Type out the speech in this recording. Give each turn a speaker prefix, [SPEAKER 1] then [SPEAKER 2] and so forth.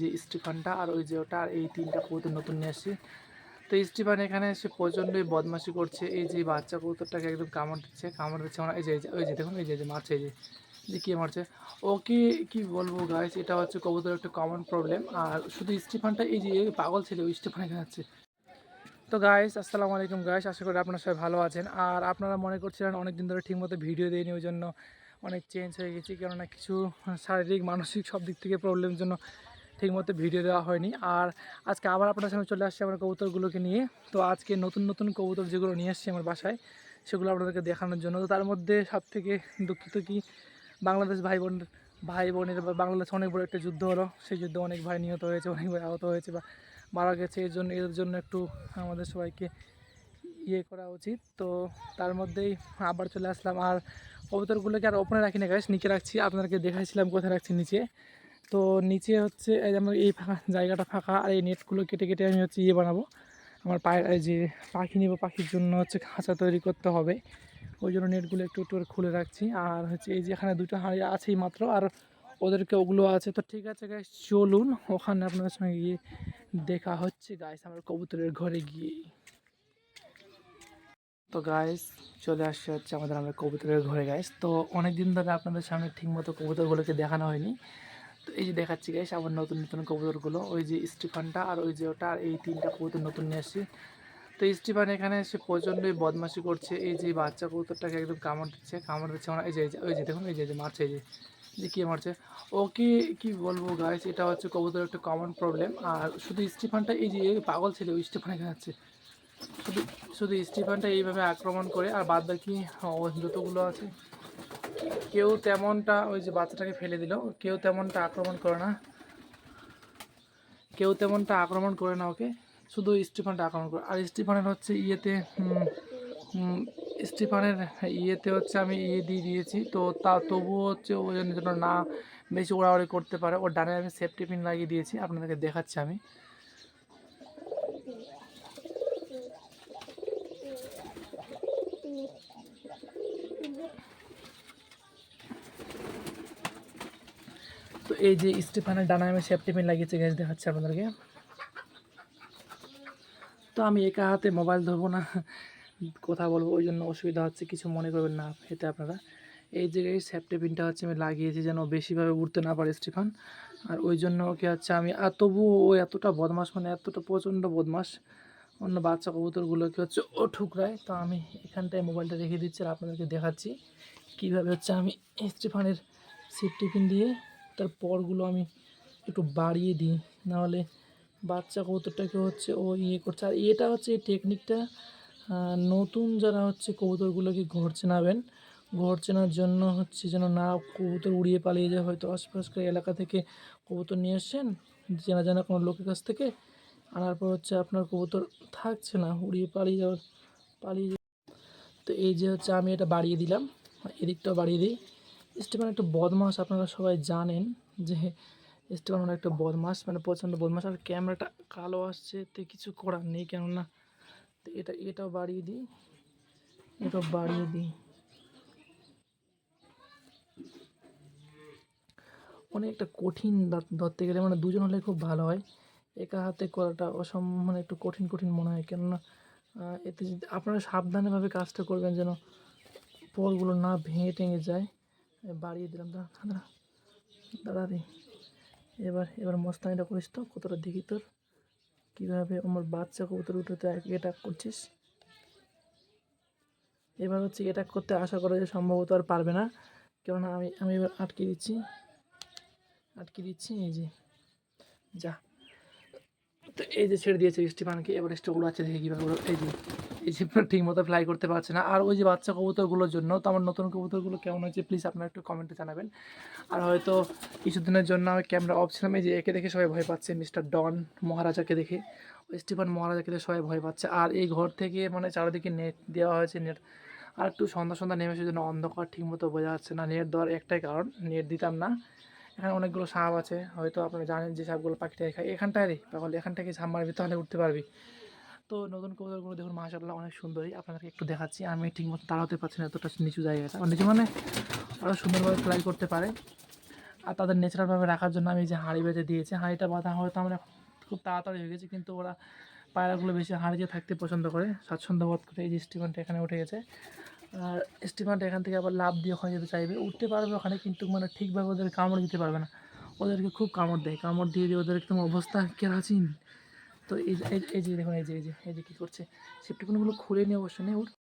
[SPEAKER 1] যে স্টিফানটা আর ওই যে ওটা, আর এই তিনটা কবুতর নতুন নিয়ে আসছি। তো স্টিফান এখানে এসে প্রচণ্ডই বদমাশি করছে। এই যে বাচ্চা কবুতরটাকে একদম কামড় দিচ্ছে কামড় দিচ্ছে মানে এই যে ওই যে দেখুন, এই যে মারছে, এই যে যে কে মারছে। ওকে কি বলব গাইস এটা হচ্ছে কবুতরের একটা কমন প্রবলেম আর শুধু স্টিফানটা এই যে পাগল ছিল, ওই স্টিফান এখানে আছে। তো গাইস আসসালামু আলাইকুম গাইস আশা করি আপনারা সবাই ভালো আছেন। আর আপনারা মনে করছিলেন অনেক দিন ধরে ঠিকমতো ভিডিও দিইনি, ওই জন্য অনেক চেঞ্জ হয়ে গেছি। কেননা কিছু শারীরিক, মানসিক সব দিক থেকে প্রবলেমের জন্য ঠিকমতো ভিডিও দেওয়া হয়নি। আর আজকে আবার আপনার সামনে চলে আসছি আমার কবুতরগুলোকে নিয়ে। তো আজকে নতুন নতুন কবুতর যেগুলো নিয়ে আসছি আমার বাসায়, সেগুলো আপনাদেরকে দেখানোর জন্য। তো তার মধ্যে সব থেকে দুঃখিত কি, বাংলাদেশ ভাই বোন ভাই বোনের বা বাংলাদেশে অনেক বড় একটা যুদ্ধ হলো। সেই যুদ্ধে অনেক ভাই নিহত হয়েছে, অনেক ভাই আহত হয়েছে বা মারা গেছে। এর জন্য এর জন্য একটু আমাদের সবাইকে ইয়ে করা উচিত। তো তার মধ্যেই আবার চলে আসলাম। আর কবুতরগুলোকে আর ওপরে রাখি না গাছ নিচে রাখছি। আপনাদেরকে দেখাইছিলাম কোথায় রাখছি নিচে। তো নিচে হচ্ছে আমার এই ফাঁকা জায়গাটা ফাঁকা, আর এই নেটগুলো কেটে কেটে আমি হচ্ছে ইয়ে বানাবো। আমার পায়ের যে পাখি নিব, পাখির জন্য হচ্ছে খাঁচা তৈরি করতে হবে। ওই জন্য নেটগুলো একটু একটু খুলে রাখছি। আর হচ্ছে এই যে এখানে দুটো হাঁড়ি আছেই মাত্র, আর ওদেরকে ওগুলো আছে। তো ঠিক আছে গাইস চলুন, ওখানে আপনাদের সঙ্গে গিয়ে দেখা হচ্ছে। গাইস আমার কবুতরের ঘরে গিয়ে। তো গাইস চলে আসছে হচ্ছে আমাদের, আমরা কবুতরের ঘরে গাইস তো অনেক দিন ধরে আপনাদের সামনে ঠিকমতো কবুতরগুলোকে দেখানো হয়নি। তো এই যে দেখাচ্ছি গাইস আবার নতুন নতুন কবুতরগুলো। ওই যে স্টিফানটা আর ওই যে ওটা, আর এই তিনটা কবুতর নতুন নিয়ে আসছি। তো স্টিফান এখানে এসে প্রচণ্ডই বদমাশি করছে। এই যে বাচ্চা কবুতরটাকে একদম কামড় দিচ্ছে কামড় দিচ্ছে মানে এই যে ওই যে দেখুন, এই যে মারছে, এই যে। যে কে মারছে? ওকে কি বলব গাইস এটা হচ্ছে কবুতরের একটা কমন প্রবলেম আর শুধু স্টিফানটা এই যে পাগল ছিল, ওই স্টিফান এখানে আছে। শুধু শুধু স্টিফানটা এইভাবে আক্রমণ করে, আর বাদ বাকি যতগুলো আছে। কেউ তেমনটা ওই যে বাচ্চাটাকে ফেলে দিল। কেউ তেমনটা আক্রমণ করে না। কেউ তেমনটা আক্রমণ করে না ওকে। শুধু স্টিফানটা আক্রমণ করে। আর স্টিফানের হচ্ছে ইয়েতে স্টিফানের ইয়েতে হচ্ছে আমি ইয়ে দিয়ে দিয়েছি। তো তা তবুও হচ্ছে ওই জন্য না বেশি ওড়াওড়ি করতে পারে। ওর ডানে আমি সেফটি পিন লাগিয়ে দিয়েছি। আপনাদেরকে দেখাচ্ছি আমি। তো এই যে স্টিফানের ডানায় আমি সেফটি পিন লাগিয়েছি গ্যাস দেখাচ্ছি আপনাদেরকে। তো আমি একা হাতে মোবাইল ধরবো না, কথা বলব, ওই জন্য অসুবিধা হচ্ছে, কিছু মনে করবেন না এতে আপনারা। এই জায়গায় সেফটি পিনটা হচ্ছে, আমি লাগিয়েছি যেন বেশিভাবে উঠতে না পারে স্টিফান। আর ওই জন্য ওকে হচ্ছে, আমি তবুও ও এতটা বদমাস মানে এতটা প্রচণ্ড বদমাস অন্য বাচ্চা কবুতরগুলোকে হচ্ছে, ও ঠুকরায়। তো আমি এখানটায় মোবাইলটা রেখে দিচ্ছি আর আপনাদেরকে দেখাচ্ছি, কীভাবে হচ্ছে আমি স্টিফানের সেফটি পিন দিয়ে তার পরগুলো আমি একটু বাড়িয়ে দিই। নাহলে বাচ্চা কবুতরটাকে হচ্ছে ও ইয়ে করছে। আর এটা হচ্ছে এই টেকনিকটা নতুন যারা হচ্ছে কবুতরগুলোকে ঘর চেনাবেন, ঘর চেনার জন্য হচ্ছে যেন না কবুতর উড়িয়ে পালিয়ে যায়, হয়তো আশপাশকার এলাকা থেকে কবুতর নিয়ে এসছেন চেনা জানা কোনো লোকের কাছ থেকে, আনার পর হচ্ছে আপনার কবুতর থাকছে না, উড়িয়ে পালিয়ে যাওয়ার, পালিয়ে তো এই যে হচ্ছে আমি এটা বাড়িয়ে দিলাম, এদিকটাও বাড়িয়ে দিই। স্টিফান একটা বদমাস আপনারা সবাই জানেন যে স্টিফান মানে একটা বদমাস মানে প্রচণ্ড বদমাস আর ক্যামেরাটা কালো আসছে, তো কিছু করার নেই কেননা তো এটা, এটাও বাড়িয়ে দিই, এটাও বাড়িয়ে দিই। অনেকটা কঠিন ধরতে গেলে মানে দুজন হলে খুব ভালো হয়। একা হাতে করাটা অসম মানে একটু কঠিন কঠিন মনে হয়। কেননা এতে যদি আপনারা সাবধানেভাবে কাজটা করবেন যেন পলগুলো না ভেঙে টেঙে যায়। বাড়িয়ে দিলাম, দাঁড়া দাঁড়া দাঁড়া রে। এবার এবার মস্তানিটা করিস তো, কতটা দেখি তোর। কীভাবে আমার বাচ্চা কবুতর উঠেতে এটা করছিস। এবার হচ্ছে এটা করতে আশা করা যে সম্ভবত আর পারবে না। কেননা আমি আমি এবার আটকে দিচ্ছি। আটকে দিচ্ছি, এই যে। যা। তো এই যে ছেড়ে দিয়েছে স্টিফানকে, এবার স্টে আছে দেখে কীভাবে এই যে। এই যে ঠিক মতো ফ্লাই করতে পারছে না। আর ওই যে বাচ্চা কবুতরগুলোর জন্য, তো আমার নতুন কবুতরগুলো কেমন হয়েছে প্লিজ আপনারা একটু কমেন্টে জানাবেন। আর হয়তো কিছুদিনের জন্য আমি ক্যামেরা অফ ছিলাম, এই যে একে দেখে সবাই ভয় পাচ্ছে মিস্টার ডন মহারাজাকে দেখে। স্টিফান মহারাজাকে দেখে সবাই ভয় পাচ্ছে। আর এই ঘর থেকে মানে চারিদিকে নেট দেওয়া হয়েছে নেট আর একটু সন্ধ্যা সন্ধ্যা নেমে এসে জন্য অন্ধকার ঠিক মতো বোঝা যাচ্ছে না। নেট দেওয়ার একটাই কারণ নেট দিতাম না। এখানে অনেকগুলো সাপ আছে, হয়তো আপনারা জানেন যে সাপগুলো পাখিটাই খায়। এখানটায় রে তাহলে এখান থেকে সাপ মারবি? তাহলে উঠতে পারবি। তো নতুন কবুতরগুলো দেখুন, মাশাআল্লাহ অনেক সুন্দরই আপনাদেরকে একটু দেখাচ্ছি, আমি ঠিক মতো দাঁড়াতে পারছি না, এতটা নিচু জায়গাটা নিচু মানে আরও সুন্দরভাবে ফ্লাই করতে পারে। আর তাদের ন্যাচারালভাবে রাখার জন্য আমি যে হাঁড়ি বেঁধে দিয়েছি, হাঁড়িটা বাঁধা হয়তো আমরা খুব তাড়াতাড়ি হয়ে গেছে, কিন্তু ওরা পায়রাগুলো বেশি হাঁড়িতে থাকতে পছন্দ করে। স্বাচ্ছন্দ্য বোধ করে এই যে স্টিমারটা এখানে উঠে গেছে। আর স্টিমারটা এখান থেকে আবার লাভ দিয়ে ওখানে যেতে চাইবে। উঠতে পারবে ওখানে, কিন্তু মানে ঠিকভাবে ওদের কামড় দিতে পারবে না। ওদেরকে খুব কামড় দেয়। কামড় দিয়ে দিয়ে ওদের একদম অবস্থা কেরাচিন। তো এই যে, এই- যে দেখুন, এই যে এই যে এই যে কী করছে? সেপ্টিকনগুলো খুলে নিয়ে অবশ্য, নেই উঠ